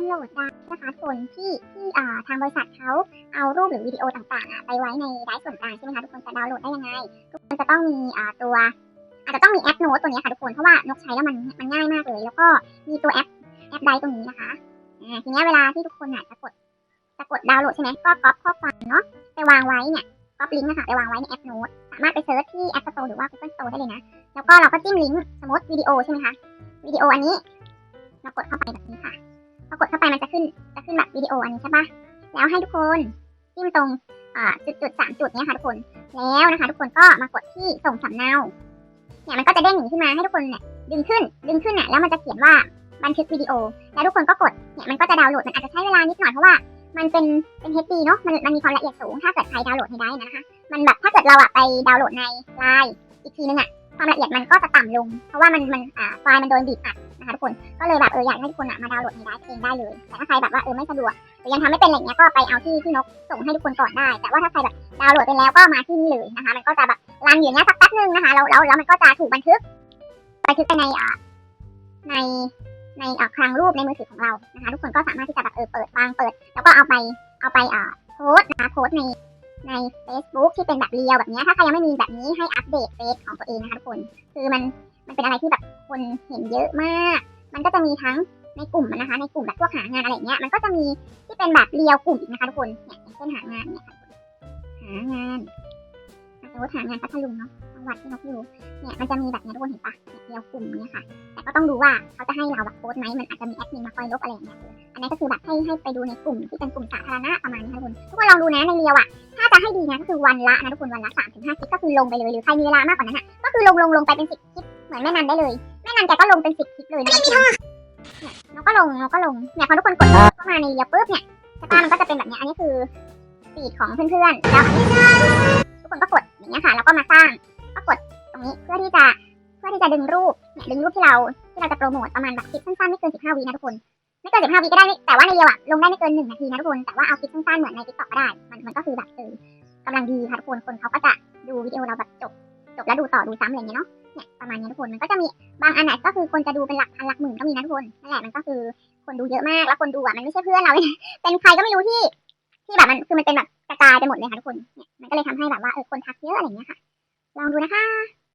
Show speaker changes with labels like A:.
A: าวน์โหลดได้นะคะส่วนที่ที่ทางบริษัทเขาเอารูปหรือวิดีโอต่างๆไปไว้ในไดรฟ์ส่วนกลางใช่ไหมคะทุกคนจะดาวน์โหลดได้ยังไง ทุกคนจะต้องมีตัวอาจจะต้องมีแอปโน้ตตัวนี้ค่ะทุกคนเพราะว่านกใช้แล้วมันมันง่ายมากเลย แล้วก็มีตัวแอปแอปไดรฟ์ตรงนี้นะคะทีนี้เวลาที่ทุกคนอะจะกดจะกดดาวน์โหลดใช่ไหมก็ก๊อปข้อความเนาะไปวางไว้เนี่ยก๊อปลิงก์นะคะไปวางไว้ในแอปโน้ตสามารถไปเซิร์ชที่ App Store หรือว่า Google Store ได้เลยนะแล้วก็เราก็จิ้มลิงก์สมมติวิดีโอใช่ไหมคะวิดีโออันนี้ เรากดเข้าไปแบบนี้ค่ะ มันจะขึ้นจะขึ้นแบบวิดีโออันนี้ใช่ปะแล้วให้ทุกคนจิ้มตรงจุดจุดสามจุดเนี้ยค่ะทุกคน แล้วนะคะ ทุกคนก็มากดที่ส่งสำเนา เนี่ยมันก็จะเด้งอย่างนี้ขึ้นมาให้ทุกคนเนี่ยดึงขึ้น ดึงขึ้นเนี่ยแล้วมันจะเขียนว่าบันทึกวิดีโอ แล้วทุกคนก็กด เนี่ยมันก็จะดาวน์โหลด มันอาจจะใช้เวลานิดหน่อยเพราะว่ามันเป็นเป็น HD เนาะ มันมันมีความละเอียดสูง ถ้าเกิดใครดาวน์โหลดให้ได้นะคะ มันแบบถ้าเกิดเราอะไปดาวน์โหลดในไลน์อีกทีนึงอะความละเอียดมันก็จะต่ำลง เพราะว่ามันมันอ่าไฟล์มันโดนบีบอัด นะคะทุกคน ก็เลยแบบเอออยากให้ทุกคนอะมาดาวน์โหลดในไลน์เองได้เลย แต่ถ้าใครแบบว่าเออไม่สะดวกหรือยังทำไม่เป็นอะไรเงี้ยก็ไปเอาที่ที่นกส่งให้ทุกคนก่อนได้ แต่ว่าถ้าใครแบบดาวน์โหลดไปแล้วก็มาที่นี่เลยนะคะ มันก็จะแบบรันอยู่เนี้ยสักแป๊บนึงนะคะแล้วแล้วแล้วมันก็จะถูกบันทึก บันทึกไปในอ่าในในอ่าคลังรูปในมือถือของเรานะคะ ทุกคนก็สามารถที่จะแบบเออเปิดวางเปิด แล้วก็เอาไปเอาไปอ่าโพสนะคะโพสในใน Facebook ที่เป็นแบบเรียวแบบนี้ถ้าใครยังไม่มีแบบนี้ให้อัปเดตเฟซของตัวเองนะคะทุกคน คือมัน มันเป็นอะไรที่แบบคนเห็นเยอะมาก มันก็จะมีทั้งในกลุ่มนะคะ ในกลุ่มแบบพวกหางานอะไรเงี้ย มันก็จะมีที่เป็นแบบเรียวกลุ่มอีกนะคะทุกคน เนี่ยเช่นหางานเนี่ยค่ะหางานสมมติหางานพัทลุงเนาะจังหวัดที่นกอยู่ เนี่ยมันจะมีแบบเนี้ยทุกคนเห็นปะเนี่ยเรียวกลุ่มเนี่ยค่ะ แต่ก็ต้องดูว่าเขาจะให้เราแบบโพสต์ไหมมันอาจจะมีแอดมินมาคอยลบอะไรอย่างเงี้ย อันนี้ก็คือแบบให้ให้ไปดูในกลุ่มที่เป็นกลุ่มสาธารณะประมาณนี้ค่ะทุกคน ทุกคนลองดูนะในเรียวอะ ถ้าจะให้ดีนะก็คือวันละนะทุกคนวันละสามถึงห้าคลิปก็คือลงไปเลยหรือใครมีเวลามากกว่านั้นอะ ก็คือลงลงลงไปเป็นสิบ เหมือนแม่นันได้เลย แม่นันแกก็ลงเป็นสิบคลิปเลยนะเนี่ยเราก็ลงเราก็ลง เนี่ยพอทุกคนกดเข้ามาในเรียวปุ๊บเนี่ยสตามันก็จะเป็นแบบเนี้ย อันนี้คือฟีดของเพื่อนๆ แล้วอันนี้ทุกคนก็กดอย่างเงี้ยค่ะ แล้วก็มาสร้าง ก็กดตรงนี้เพื่อที่จะเพื่อที่จะดึงรูป เนี่ยดึงรูปที่เราที่เราจะโปรโมทประมาณแบบคลิปสั้นๆไม่เกินสิบห้าวินะทุกคนไม่เกินสิบห้าวิก็ได้ไม่แต่ว่าในเรียวอะลงได้ไม่เกินหนึ่งนาทีนะทุกคน แต่ว่าเอาคลิปสั้นๆเหมือนในติ๊กต็อกก็ได้ มันมันก็คือแบบเออกำลังดีค่ะทุกคน คนเขาก็จะดูวิดีโอเราแบบจบ จบแล้วดูต่อดูซ้ำอะไรอย่างเงี้ยเนาะ เนี่ยประมาณนี้ทุกคนมันก็จะมีบางอันไหนก็คือคนจะดูเป็นหลักพันหลักหมื่นก็มีนะทุกคนนั่นแหละมันก็คือคนดูเยอะมากแล้วคนดูอะมันไม่ใช่เพื่อนเราเป็นใครก็ไม่รู้ที่ที่แบบมันคือมันเป็นแบบกระจายไปหมดเลยค่ะทุกคนเนี่ยมันก็เลยทำให้แบบว่าเออคนทักเยอะอะไรอย่างเงี้ยค่ะ ลองดูนะคะ